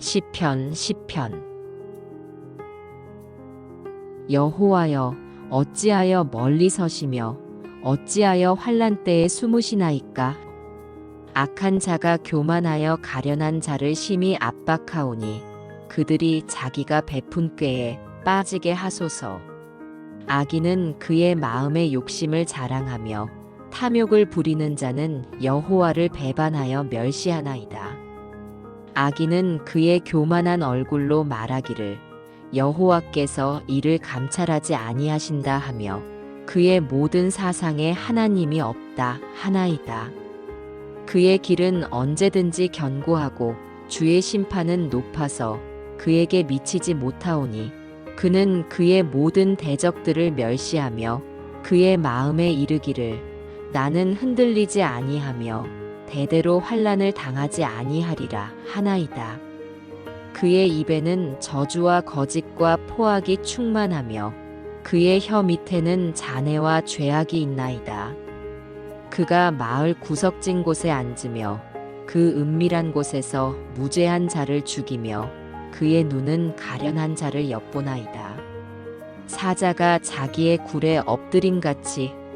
시편 시편. 여호와여 어찌하여 멀리 서시며 어찌하여 환란 때에 숨으시나이까? 악한 자가 교만하여 가련한 자를 심히 압박하오니 그들이 자기가 베푼 꾀에 빠지게 하소서. 악인은 그의 마음의 욕심을 자랑하며 탐욕을 부리는 자는 여호와를 배반하여 멸시하나이다. 악인은 그의 교만한 얼굴로 말하기를 여호와께서 이를 감찰하지 아니하신다 하며 그의 모든 사상에 하나님이 없다 하나이다. 그의 길은 언제든지 견고하고 주의 심판은 높아서 그에게 미치지 못하오니 그는 그의 모든 대적들을 멸시하며 그의 마음에 이르기를 나는 흔들리지 아니하며 대대로 환란을 당하지 아니하리라 하나이다. 그의 입에는 저주와 거짓과 포악이 충만하며 그의 혀 밑에는 잔해와 죄악이 있나이다. 그가 마을 구석진 곳에 앉으며 그 은밀한 곳에서 무죄한 자를 죽이며 그의 눈은 가련한 자를 엿보나이다. 사자가 자기의 굴에 엎드림 같이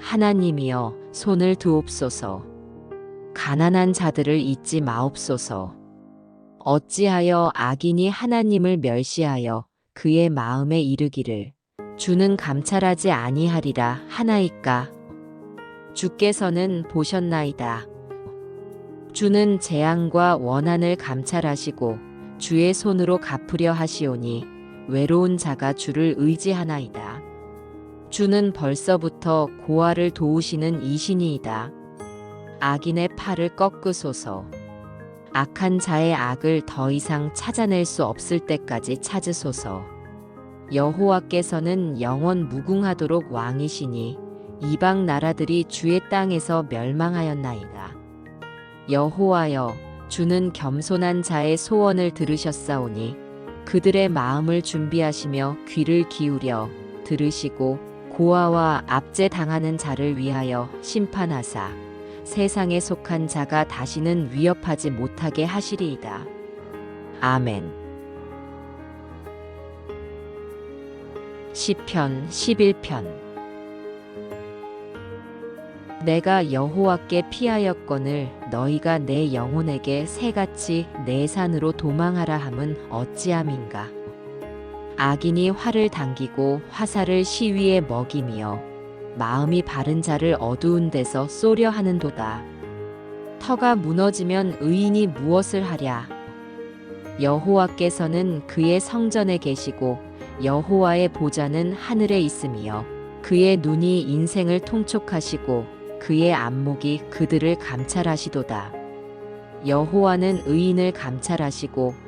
하나님이여 손을 두옵소서. 가난한 자들을 잊지 마옵소서. 어찌하여 악인이 하나님을 멸시하여 그의 마음에 이르기를 주는 감찰하지 아니하리라 하나이까 주께서는 보셨나이다. 주는 재앙과 원한을 감찰하시고 주의 손으로 갚으려 하시오니 외로운 자가 주를 의지하나이다. 주는 벌써부터 고아를 도우시는 이신이이다. 악인의 팔을 꺾으소서. 악한 자의 악을 더 이상 찾아낼 수 없을 때까지 찾으소서. 여호와께서는 영원 무궁하도록 왕이시니 이방 나라들이 주의 땅에서 멸망하였나이다. 여호와여, 주는 겸손한 자의 소원을 들으셨사오니 그들의 마음을 준비하시며 귀를 기울여 들으시고 고아와 압제 당하는 자를 위하여 심판하사 세상에 속한 자가 다시는 위협하지 못하게 하시리이다. 아멘. 시편 11편 내가 여호와께 피하였거늘 너희가 내 영혼에게 새같이 내 산으로 도망하라 함은 어찌함인가 악인이 활을 당기고 화살을 시위에 먹이며 마음이 바른 자를 어두운 데서 쏘려 하는도다 터가 무너지면 의인이 무엇을 하랴 여호와께서는 그의 성전에 계시고 여호와의 보좌는 하늘에 있으며 그의 눈이 인생을 통촉하시고 그의 안목이 그들을 감찰하시도다. 여호와는 의인을 감찰하시고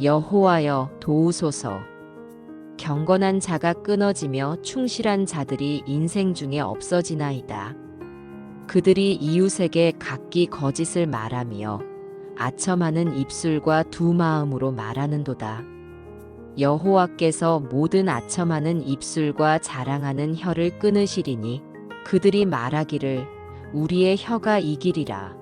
여호와여 도우소서 경건한 자가 끊어지며 충실한 자들이 인생 중에 없어지나이다. 그들이 이웃에게 각기 거짓을 말하며 아첨하는 입술과 두 마음으로 말하는도다. 여호와께서 모든 아첨하는 입술과 자랑하는 혀를 끊으시리니 그들이 말하기를 우리의 혀가 이기리라.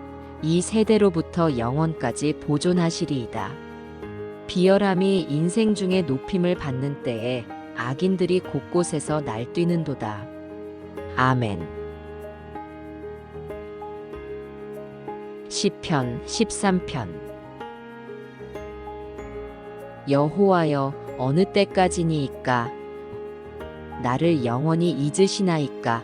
이 세대로부터 영원까지 보존하시리이다. 비열함이 인생 중에 높임을 받는 때에 악인들이 곳곳에서 날뛰는도다. 아멘. 시편 13편 여호와여 어느 때까지니이까 나를 영원히 잊으시나이까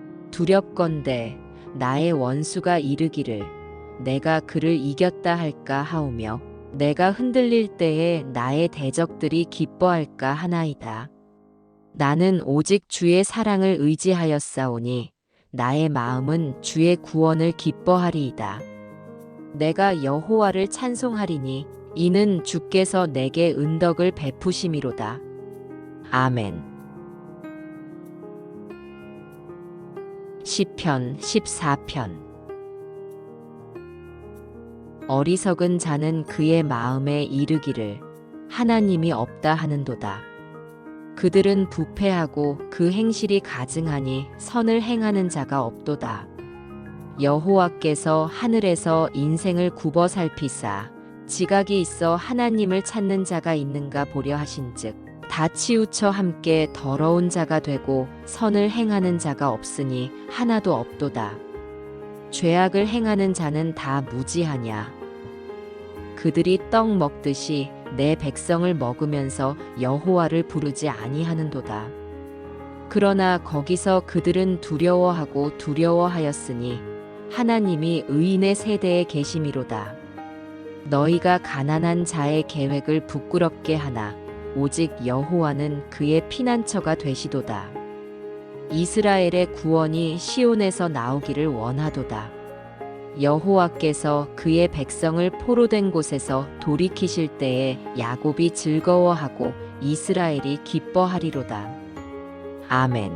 두렵건대 나의 원수가 이르기를 내가 그를 이겼다 할까 하오며 내가 흔들릴 때에 나의 대적들이 기뻐할까 하나이다. 나는 오직 주의 사랑을 의지하였사오니 나의 마음은 주의 구원을 기뻐하리이다. 내가 여호와를 찬송하리니 이는 주께서 내게 은덕을 베푸심이로다. 아멘. 시편 14편 어리석은 자는 그의 마음에 이르기를 하나님이 없다 하는도다. 그들은 부패하고 그 행실이 가증하니 선을 행하는 자가 없도다. 여호와께서 하늘에서 인생을 굽어 살피사 지각이 있어 하나님을 찾는 자가 있는가 보려 하신즉 다 치우쳐 함께 더러운 자가 되고 선을 행하는 자가 없으니 하나도 없도다. 죄악을 행하는 자는 다 무지하냐. 그들이 떡 먹듯이 내 백성을 먹으면서 여호와를 부르지 아니하는도다. 그러나 거기서 그들은 두려워하고 두려워하였으니 하나님이 의인의 세대에 계심이로다. 너희가 가난한 자의 계획을 부끄럽게 하나 오직 여호와는 그의 피난처가 되시도다. 이스라엘의 구원이 시온에서 나오기를 원하도다. 여호와께서 그의 백성을 포로된 곳에서 돌이키실 때에 야곱이 즐거워하고 이스라엘이 기뻐하리로다. 아멘.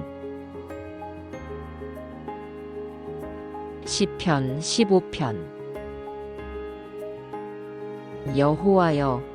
시편 15편 여호와여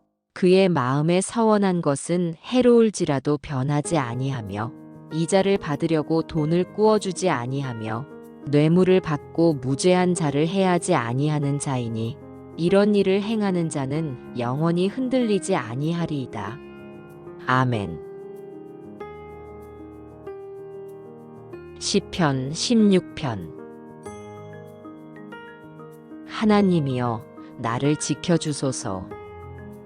그의 마음에 서원한 것은 해로울지라도 변하지 아니하며 이자를 받으려고 돈을 꾸어주지 아니하며 뇌물을 받고 무죄한 자를 해하지 아니하는 자이니 이런 일을 행하는 자는 영원히 흔들리지 아니하리이다. 아멘. 시편 16편 하나님이여 나를 지켜 주소서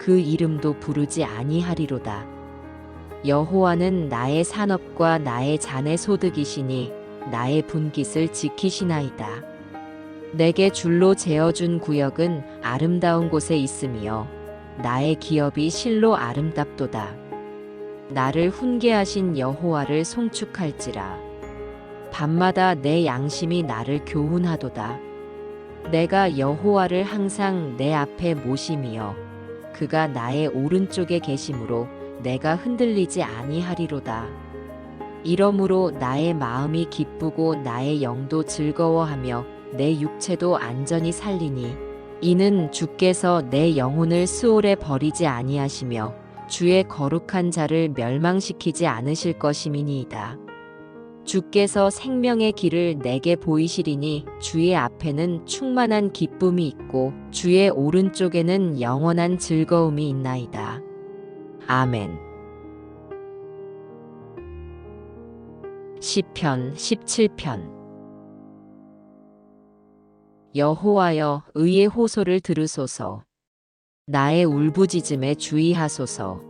그 이름도 부르지 아니하리로다. 여호와는 나의 산업과 나의 잔의 소득이시니 나의 분깃을 지키시나이다. 내게 줄로 재어준 구역은 아름다운 곳에 있으며 나의 기업이 실로 아름답도다. 나를 훈계하신 여호와를 송축할지라. 밤마다 내 양심이 나를 교훈하도다. 내가 여호와를 항상 내 앞에 모심이여 그가 나의 오른쪽에 계심으로 내가 흔들리지 아니하리로다. 이러므로 나의 마음이 기쁘고 나의 영도 즐거워하며 내 육체도 안전히 살리니 이는 주께서 내 영혼을 수월에 버리지 아니하시며 주의 거룩한 자를 멸망시키지 않으실 것임이니이다. 주께서 생명의 길을 내게 보이시리니 주의 앞에는 충만한 기쁨이 있고 주의 오른쪽에는 영원한 즐거움이 있나이다. 아멘. 시편 17편 여호와여 의의 호소를 들으소서 나의 울부짖음에 주의하소서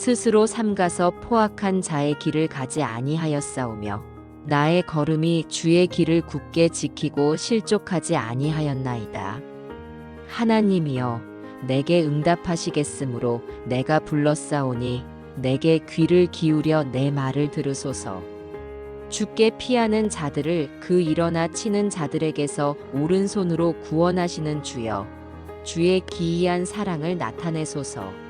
스스로 삼가서 포악한 자의 길을 가지 아니하였사오며 나의 걸음이 주의 길을 굳게 지키고 실족하지 아니하였나이다. 하나님이여 내게 응답하시겠으므로 내가 불렀사오니 내게 귀를 기울여 내 말을 들으소서. 주께 피하는 자들을 그 일어나 치는 자들에게서 오른손으로 구원하시는 주여. 주의 기이한 사랑을 나타내소서.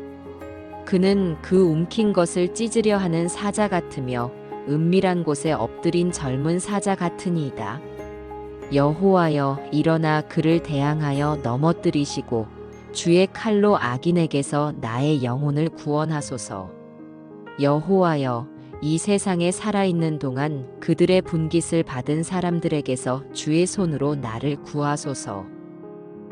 그는 그 움킨 것을 찢으려 하는 사자 같으며 은밀한 곳에 엎드린 젊은 사자 같으니이다. 여호와여 일어나 그를 대항하여 넘어뜨리시고 주의 칼로 악인에게서 나의 영혼을 구원하소서. 여호와여 이 세상에 살아있는 동안 그들의 분깃을 받은 사람들에게서 주의 손으로 나를 구하소서.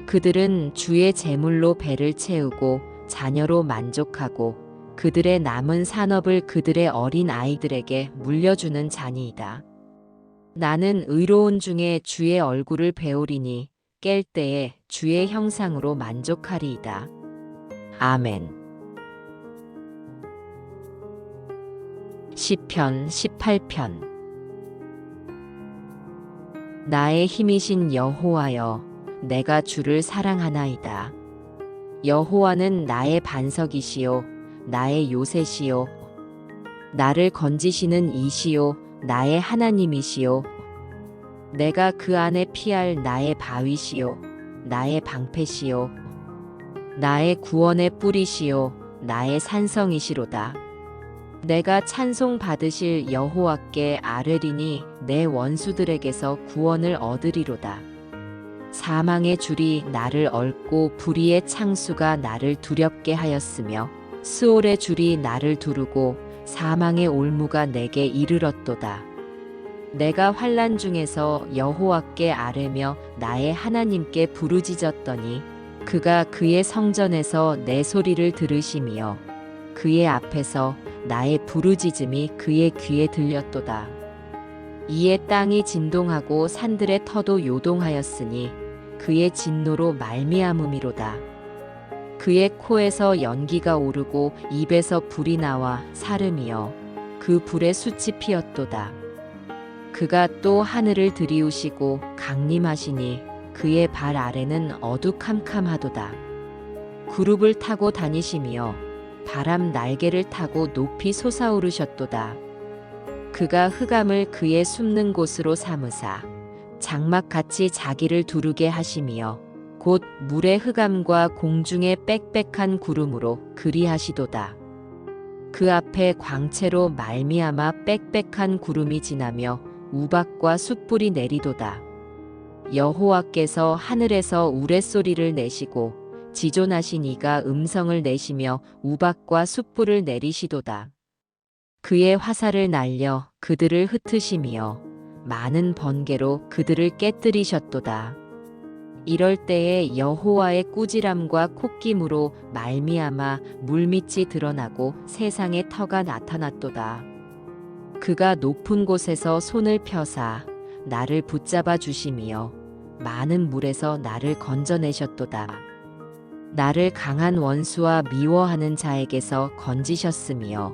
그들은 주의 재물로 배를 채우고 자녀로 만족하고 그들의 남은 산업을 그들의 어린 아이들에게 물려주는 자니이다. 나는 의로운 중에 주의 얼굴을 배우리니 깰 때에 주의 형상으로 만족하리이다. 아멘. 시편 18편 나의 힘이신 여호와여 내가 주를 사랑하나이다. 여호와는 나의 반석이시요 나의 요새시요 나를 건지시는 이시요 나의 하나님이시요. 내가 그 안에 피할 나의 바위시요 나의 방패시요 나의 구원의 뿌리시요 나의 산성이시로다. 내가 찬송 받으실 여호와께 아뢰리니 내 원수들에게서 구원을 얻으리로다 사망의 줄이 나를 얽고 불의의 창수가 나를 두렵게 하였으며 수올의 줄이 나를 두르고 사망의 올무가 내게 이르렀도다. 내가 환란 중에서 여호와께 아뢰며 나의 하나님께 부르짖었더니 그가 그의 성전에서 내 소리를 들으시며 그의 앞에서 나의 부르짖음이 그의 귀에 들렸도다. 이에 땅이 진동하고 산들의 터도 요동하였으니 그의 진노로 말미암음이로다. 그의 코에서 연기가 오르고 입에서 불이 나와 사름이여 그 불에 숯이 피었도다. 그가 또 하늘을 들이우시고 강림하시니 그의 발 아래는 어두캄캄하도다. 구룹을 타고 다니시며 바람 날개를 타고 높이 솟아오르셨도다. 그가 흑암을 그의 숨는 곳으로 삼으사 장막같이 자기를 두르게 하시며 곧 물의 흑암과 공중의 빽빽한 구름으로 그리하시도다. 그 앞에 광채로 말미암아 빽빽한 구름이 지나며 우박과 숯불이 내리도다. 여호와께서 하늘에서 우레소리를 내시고 지존하신 이가 음성을 내시며 우박과 숯불을 내리시도다. 그의 화살을 날려 그들을 흩으시며 많은 번개로 그들을 깨뜨리셨도다. 이럴 때에 여호와의 꾸지람과 콧김으로 말미암아 물밑이 드러나고 세상의 터가 나타났도다. 그가 높은 곳에서 손을 펴사 나를 붙잡아 주심이여 많은 물에서 나를 건져내셨도다. 나를 강한 원수와 미워하는 자에게서 건지셨으며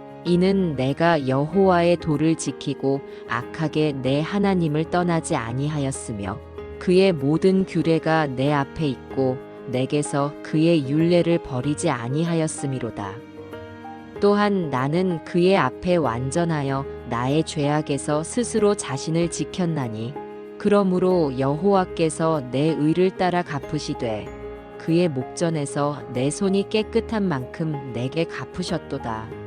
이는 내가 여호와의 도를 지키고 악하게 내 하나님을 떠나지 아니하였으며 그의 모든 규례가 내 앞에 있고 내게서 그의 율례를 버리지 아니하였음이로다. 또한 나는 그의 앞에 완전하여 나의 죄악에서 스스로 자신을 지켰나니 그러므로 여호와께서 내 의를 따라 갚으시되 그의 목전에서 내 손이 깨끗한 만큼 내게 갚으셨도다.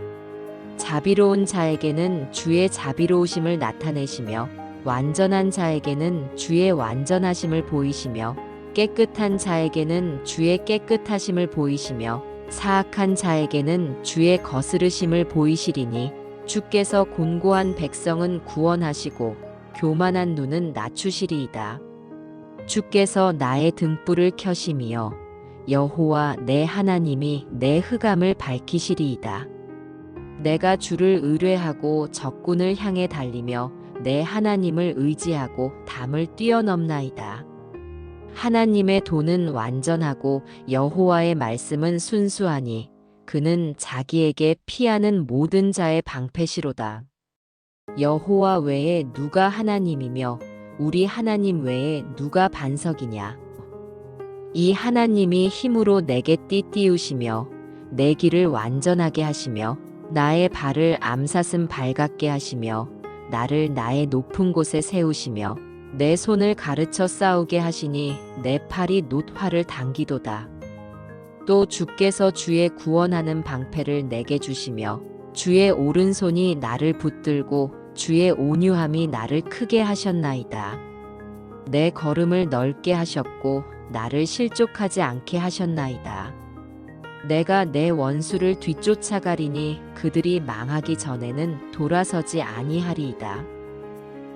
자비로운 자에게는 주의 자비로우심을 나타내시며 완전한 자에게는 주의 완전하심을 보이시며 깨끗한 자에게는 주의 깨끗하심을 보이시며 사악한 자에게는 주의 거스르심을 보이시리니 주께서 곤고한 백성은 구원하시고 교만한 눈은 낮추시리이다. 주께서 나의 등불을 켜심이여 여호와 내 하나님이 내 흑암을 밝히시리이다. 내가 주를 의뢰하고 적군을 향해 달리며 내 하나님을 의지하고 담을 뛰어넘나이다. 하나님의 도는 완전하고 여호와의 말씀은 순수하니 그는 자기에게 피하는 모든 자의 방패시로다. 여호와 외에 누가 하나님이며 우리 하나님 외에 누가 반석이냐? 이 하나님이 힘으로 내게 띠띠우시며 내 길을 완전하게 하시며 나의 발을 암사슴 발같게 하시며 나를 나의 높은 곳에 세우시며 내 손을 가르쳐 싸우게 하시니 내 팔이 놋화를 당기도다. 또 주께서 주의 구원하는 방패를 내게 주시며 주의 오른손이 나를 붙들고 주의 온유함이 나를 크게 하셨나이다. 내 걸음을 넓게 하셨고 나를 실족하지 않게 하셨나이다. 내가 내 원수를 뒤쫓아가리니 그들이 망하기 전에는 돌아서지 아니하리이다.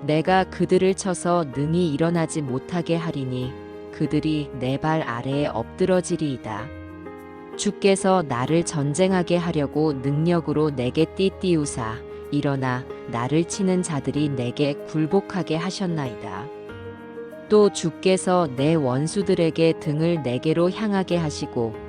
내가 그들을 쳐서 능히 일어나지 못하게 하리니 그들이 내 발 아래에 엎드러지리이다. 주께서 나를 전쟁하게 하려고 능력으로 내게 띠띠우사 일어나 나를 치는 자들이 내게 굴복하게 하셨나이다. 또 주께서 내 원수들에게 등을 내게로 향하게 하시고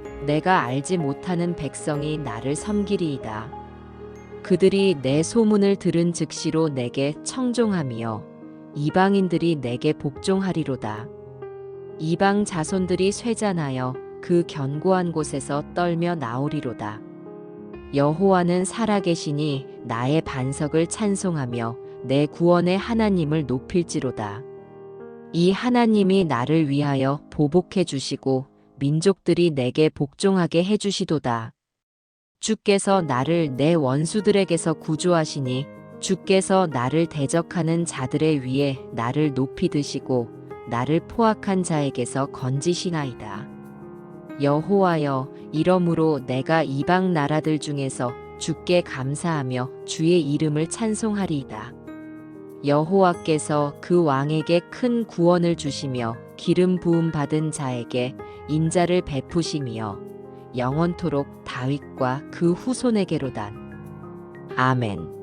내가 알지 못하는 백성이 나를 섬기리이다. 그들이 내 소문을 들은 즉시로 내게 청종하며 이방인들이 내게 복종하리로다. 이방 자손들이 쇠잔하여 그 견고한 곳에서 떨며 나오리로다. 여호와는 살아계시니 나의 반석을 찬송하며 내 구원의 하나님을 높일지로다. 이 하나님이 나를 위하여 보복해 주시고 민족들이 내게 복종하게 해 주시도다. 주께서 나를 내 원수들에게서 구조하시니 주께서 나를 대적하는 자들의 위에 나를 높이 드시고 나를 포악한 자에게서 건지시나이다. 여호와여 이러므로 내가 이방 나라들 중에서 주께 감사하며 주의 이름을 찬송하리이다. 여호와께서 그 왕에게 큰 구원을 주시며 기름 부음 받은 자에게 인자를 베푸시며 영원토록 다윗과 그 후손에게로단. 아멘.